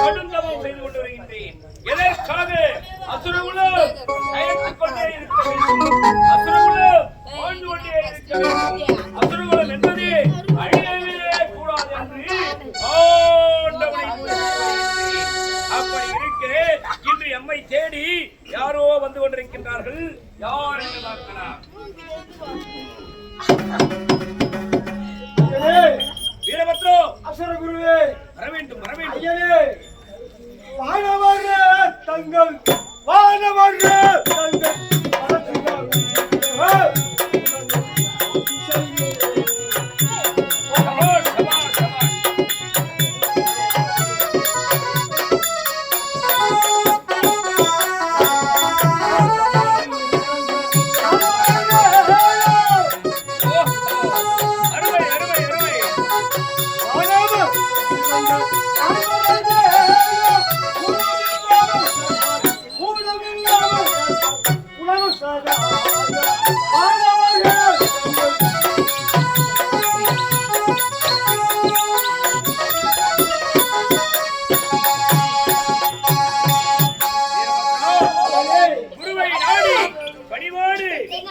கடுந்தவம் செய்து கொண்டு வருகின்றேன் எதற்காக அசுரகுலம் தயத்துக் கொண்டே இருக்க வேண்டும் அசுரகுலம் வாழ்ந்து கொண்டே இருக்க வேண்டும் அசுரகுலம் என்பது அழியவே கூடாது என்று ஆண்டவனை அப்படி இருக்க இன்று எம்மை தேடி யாரோ வந்து கொண்டிருக்கின்றார்கள். யார் என்று பார்க்கலாம்.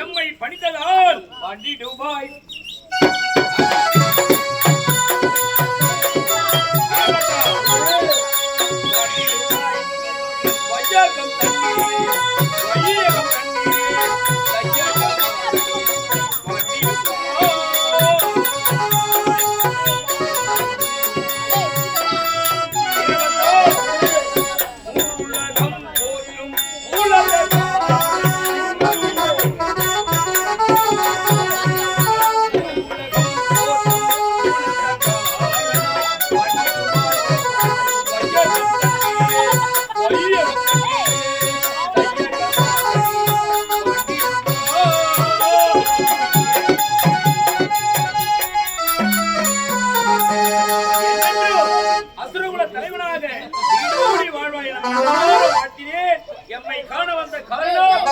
எம்மை பணித்ததால் வண்டி டூபாய். வையகம் எம்மை காண வந்த காரணம்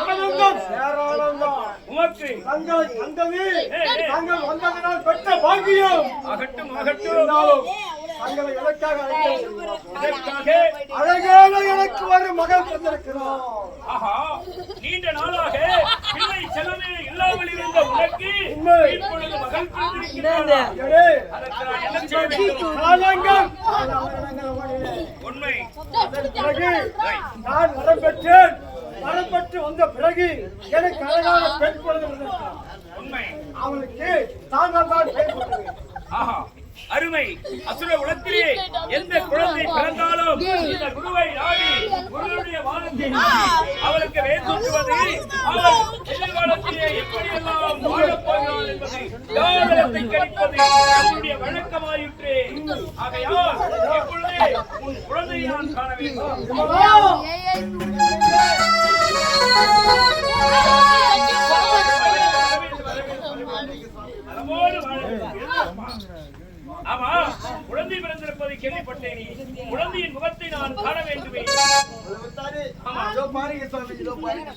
ஆனந்தம் பேரானந்தம் உமக்கு தங்களை தந்தது தாங்கள் வந்ததனால் பெற்ற பாக்கியம் அகட்டும் அகட்டும் தங்களை எனக்காக அழைக்கிறேன். இதற்காக அழகான எனக்கு ஒரு மகள் தந்திருக்கிறார் ஆஹா நீண்ட நாளாக பிள்ளை செலவே இல்லாமல் இருந்த உனக்கு உண்மை. இப்பொழுது மகள் பிறந்திருக்கிறாளா? எடே, அதற்கு நான் என்ன செய்ய வேண்டும் பிறகு நான் வரம் பெற்றேன். வரம் பெற்று வந்த பிறகு எனக்கு அழகான பெண் குழந்தை அவளுக்கு தாங்கள் தான் ஆஹா. அருமை. அசுர உலகத்திலே எந்த குழந்தை பிறந்தாலும் இந்த குருவை நாடி குருவுடைய வானத்தை அவளுக்கு வேண்டுவது அவள் எதிர்காலத்திலே எப்படியெல்லாம் வாழப் போகிறாள் என்பதை ஜாதகத்தை கணிப்பது நம்முடைய வழக்கமாயிற்று. ஆகையால் உன் குழந்தையை நான் காண வேண்டும் நலமோடு வாழ வேண்டும். ஆமா குழந்தை பிறந்திருப்பதை கேள்விப்பட்டேனே குழந்தையின் முகத்தை நான் காண வேண்டுமே பாருங்க சுவாமி இதோ பாருங்க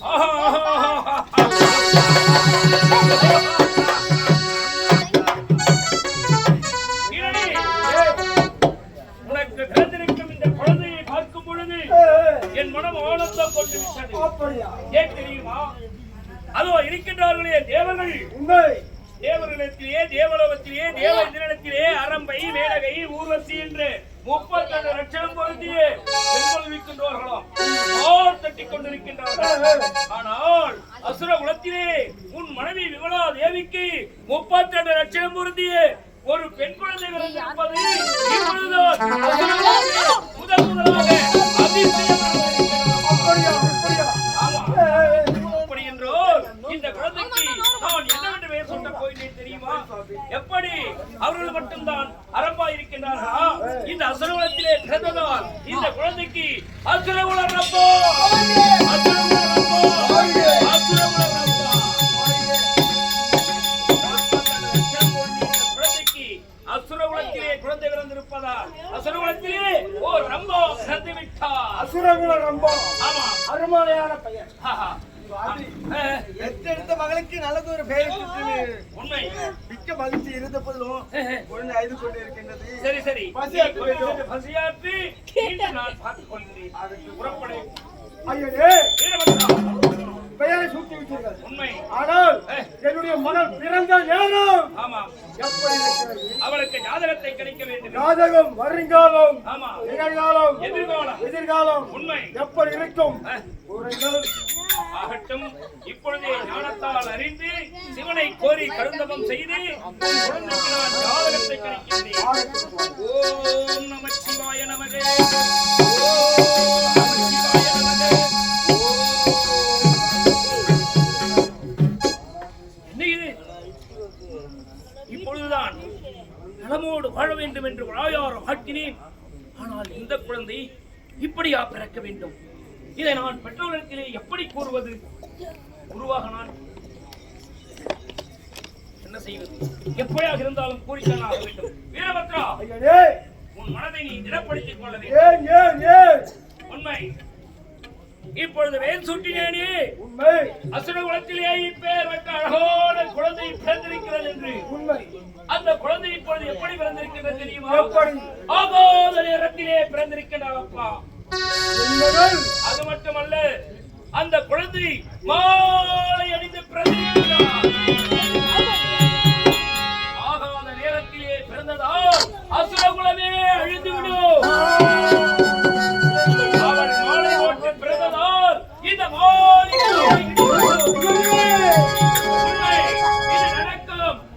மனம் ஆனந்தம் கொண்டு விட்டது. அப்படியா? ஏன் தெரியுமா? அதோ இருக்கின்றார்களே தேவர்கள். உண்மை. தேவர்களிடத்திலே தேவலோகத்திலே தேவ இந்திரத்திலே அரம்பை மேலகை ஊர்வசி என்று முப்பத்தெண்டு லட்சம் பொருத்தியே தட்டிக் கொண்டிருக்கின்றார்கள். ஆனால் அசுர குலத்திலே உன் மனைவி விமலா தேவிக்கு முப்பத்தெண்டு லட்சம் பொருந்திய ஒரு பெண் குழந்தை பிறந்திருப்பது இப்பொழுதுதான். அவர்கள் மட்டும்தான் அரம்பா இருக்கின்றார்களா? இந்த அசுரகுலத்திலே பிறந்ததால் இந்த குழந்தைக்கு அசுரகுல ரப்போ அசுரகுல ரப்போ அசுரகுல ரப்போ குழந்தைக்கு அசுரகுலத்திலே குழந்தை பிறந்திருப்பதால் அசுரகுலத்திலே ஓ ரம்போ பிறந்து விட்டார். அசுரகுல ரொம்ப. ஆமா. அருமையான பெயர் பெற்றெடுத்த மகளுக்கு நல்லது ஒரு பெயர் உண்மை. மிக்க மகிழ்ச்சி இருந்த போதிலும் அழுது கொண்டு இருக்கின்றது சரி சரி. பசியாற்று கொஞ்சம் பசியாற்று நான் பார்த்துக் கொள்கிறேன் புறப்படு. ஐயனே. வீரபத்ரா பெயரை சூட்டி விட்டீர்கள் உண்மை. ஆனால் என்னுடைய மகள் பிறந்த நேரம் ஆமா. எப்படி இருக்கிறது? அவளுக்கு ஜாதகத்தை கிடைக்க வேண்டும். ஜாதகம் வருங்காலம் ஆமா. நிகழ்காலம் எதிர்காலம். எதிர்காலம் உண்மை. எப்படி இருக்கும்? கூறுங்கள் ஆகட்டும். இப்பொழுதே ஞானத்தால் அறிந்து சிவனை கோரி கருந்தவம் செய்து ஜாதகத்தை கிடைக்கின்றேன் ஓம் நம சிவாய நமகே. என்ன இப்பொழுதுதான் நலமோடு வாழ வேண்டும் என்று வாயாரம் ஆட்டினேன் ஆனால் இந்த குழந்தை இப்படியா பிறக்க வேண்டும்? இதை நான் பெற்றோரிடத்திலே எப்படி கூறுவது? குருவாக நான் என்ன செய்வது? எப்படியாக இருந்தாலும் கூறித்தான் ஆக வேண்டும். வீரபத்ரா உன் மனதை நீ திடப்படுத்திக் கொள்ள வேண்டும். உண்மை. இப்பொழுது வேல் சுட்டினேனே உண்மை. அசுர குலத்திலே இப்பேர் வைக்க அழகான குழந்தை பிறந்திருக்கிறது என்று. உண்மை. அந்த குழந்தை இப்பொழுது எப்படி பிறந்திருக்கிறது தெரியுமா? ஆகாத நேரத்திலே பிறந்திருக்கிறார் அப்பா. அது மட்டுமல்ல அந்த குழந்தை மாலை அணிந்து ஆகாத நேரத்திலே பிறந்ததால் அசுரகுலமே அழிந்துவிடும். அவள் மாலை ஓட்டு பிறந்ததால் இந்த மாலை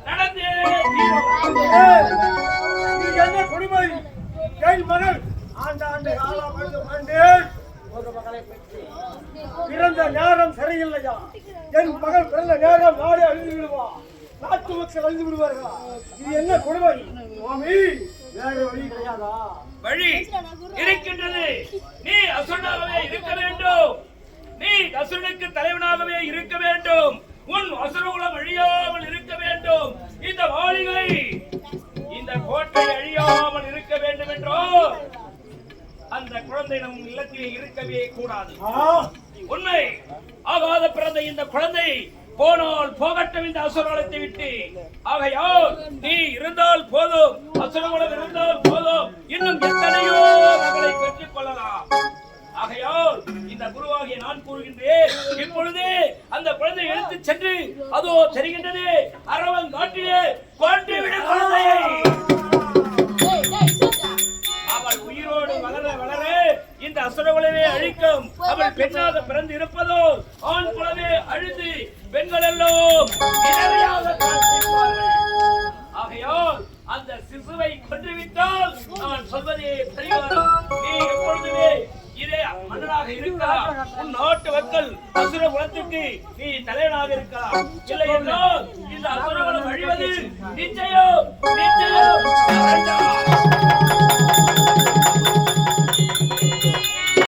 நடந்தே நீ என்ன கொடுமை? என் மகள். ஆண்டு காலம் ஆண்டேன் பிறந்த நேரம் சரியில்லையா? என் மகள் பிறந்த நேரம் நாடே அழிந்து விடுவா நாட்டு மக்கள் அழிந்து விடுவார்களா? இது என்ன கொடுமை? சுவாமி வேற வழி கிடையாதா? வழி இருக்கின்றது. நீ அசுரனாகவே இருக்க வேண்டும். நீ அசுரனுக்கு தலைவனாகவே இருக்க வேண்டும். உன் அசுரகுலம் அழியாமல் இருக்க வேண்டும். இந்த மாளிகை இந்த கோட்டை அழியாமல் இருக்க வேண்டும் என்றோ அந்த குழந்தை நம் இல்லத்திலே இருக்கவே கூடாது. உண்மை ஆகாத பிறந்த இந்த குழந்தை போனால் போகட்டும் இந்த அசுரகுலத்தை விட்டு ஆகையால் நீ இருந்தால் போதும் அசுரகுலம் இருந்தால் போதும் இன்னும் எத்தனையோ மகளை பெற்றுக் கொள்ளலாம். ஆகையால் இந்த குருவாகிய நான் கூறுகின்றேன் இப்பொழுது அந்த குழந்தை எடுத்துச் சென்று அதோ தெரிகின்றது அரவன் காட்டிலே கொண்டு அவள் பெண்ணாக பிறந்து இருப்பதோ ஆண் குலவே அழிந்து பெண்கள் எல்லாம். ஆகையால் அந்த சிசுவை கொன்றுவிட்டால் நான் சொல்வதே பரிகாரம் நீ எப்பொழுதுமே இதே மன்னனாக இருக்கலாம் உன் நாட்டு மக்கள் அசுர குலத்துக்கு நீ தலைவனாக இருக்கலாம் இல்லை என்றால் இந்த அசுர குலம் அழிவது நிச்சயம்.